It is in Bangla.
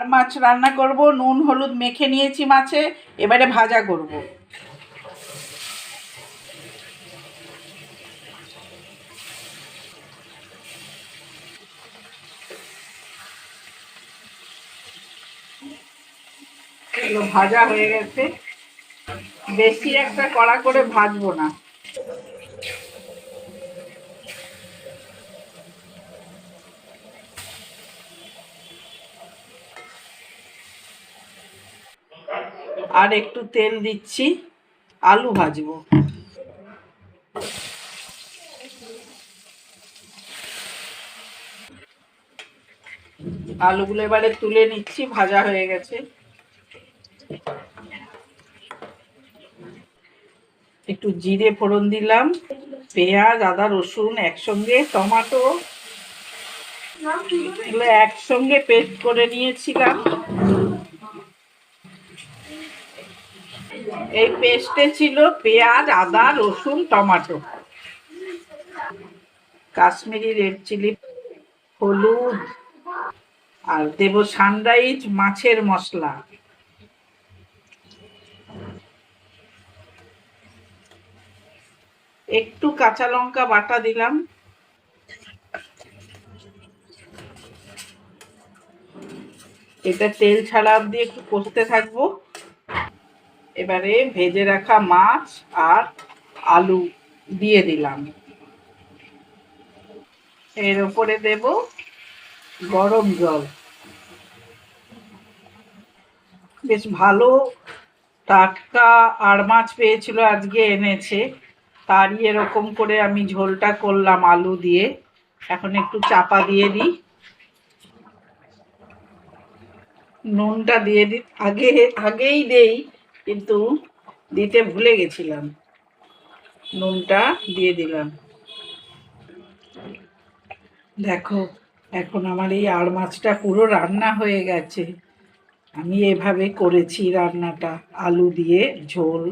আর মাছ রান্না করব, নুন, হলুদ মেখে নিয়েছি মাছে, এবারে ভাজা করব। ভাজা হয়ে গেছে। বেশি একটা কড়া করে ভাজবো না। আর একটু তেল দিচ্ছি আলু ভাজবো। আলুগুলো এবারে তুলে নিচ্ছি ভাজা হয়ে গেছে। একটু জিরে ফোড়ন দিলাম পেঁয়াজ আদা রসুন একসঙ্গে টমাটো এগুলো একসঙ্গে পেস্ট করে নিয়েছিলাম। এই পেস্টে ছিল পেঁয়াজ, আদা, রসুন, টমাটো। কাশ্মীরি রেড চিলি, হলুদ, আর দেব সানরাইজ মাছের মশলা। একটু কাঁচা লঙ্কা বাটা দিলাম। এটা তেল ছাড়া অব্দি একটু কষতে থাকব। এবারে ভেজে রাখা মাছ আর আলু দিয়ে দিলাম। এর উপরে দেব গরম জল। বেশ ভালো টাটকা আর মাছ পেয়েছিল আজকে এনেছে, তারই এরকম করে আমি ঝোলটা করলাম আলু দিয়ে। এখন একটু চাপা দিয়ে দিই। নুনটা দিয়ে দিই। আগে, আগেই দেই। কিন্তু দিতে ভুলে গেছিলাম। নুনটা দিয়ে দিলাম। দেখো, এখন আমার এই আর মাছটা পুরো রান্না হয়ে গেছে। আমি এভাবে করেছি রান্নাটা। আলু দিয়ে ঝোল